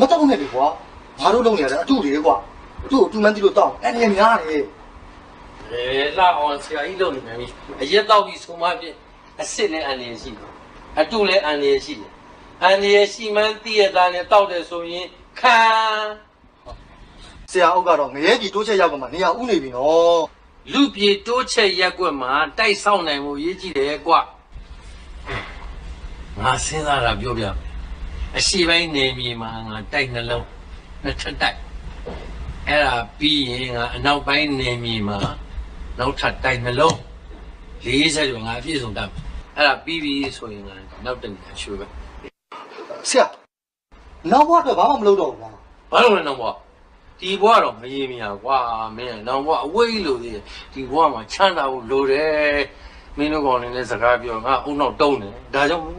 မတော့နဲ့လေကွာငါတို့လုံးနေရတယ်အတူတွေကွာသူ့ကိုတူမှန်းတီလို့တောက်အဲ့ဒီများတယ်အဲလှအောင်ဆရာကြီးလုပ်နေမယ်အရက်တော့ပြီးဆုံးမပြည့်အစ်စ်လည်းအန်ရရှိတယ်အတုလည်းအန်ရရှိတယ်အန်ရရှိမှန်းသိရတာနဲ့တောက်တယ်ဆိုရင်ခံဆရာအုပ်ကတော့ငရဲကြီးတိုးချက်ရောက်ကမှနေရာဥနေပြီနော်လူပြေတိုးချက်ရက်ကွက်မှာတိုက်ဆောက်နိုင်မှုရေးကြည့်တယ်ကွငါစဉ်းစားတာပြောပြမယ် အရှိပိုင်းနေမြေမှာငါတိုက်နှလုံးနှစ်ထပ်တိုက်အဲ့ဒါပြီးရင်ငါအနောက်ပိုင်းနေမြေမှာနောက်ထပ်တိုက်နှလုံး40ကျော်ငါအပြည့်စုံတတ်မယ်အဲ့ဒါပြီးပြီဆိုရင်ငါနောက်တနေ့ရွှေပဲဆရာနောက်ဘွားတော့ဘာမှမလုပ်တော့ဘူးလားဘာလို့လဲတော့ဘောဒီဘွားတော့မရေမရကွာမင်းတော့ဘွားအဝေးလို့သေးတယ်ဒီဘွားမှာချမ်းသာဖို့လိုတယ်မင်းတို့ကောင်လည်းစကားပြောငါအုံနောက်တုံးတယ်ဒါကြောင့်မင်း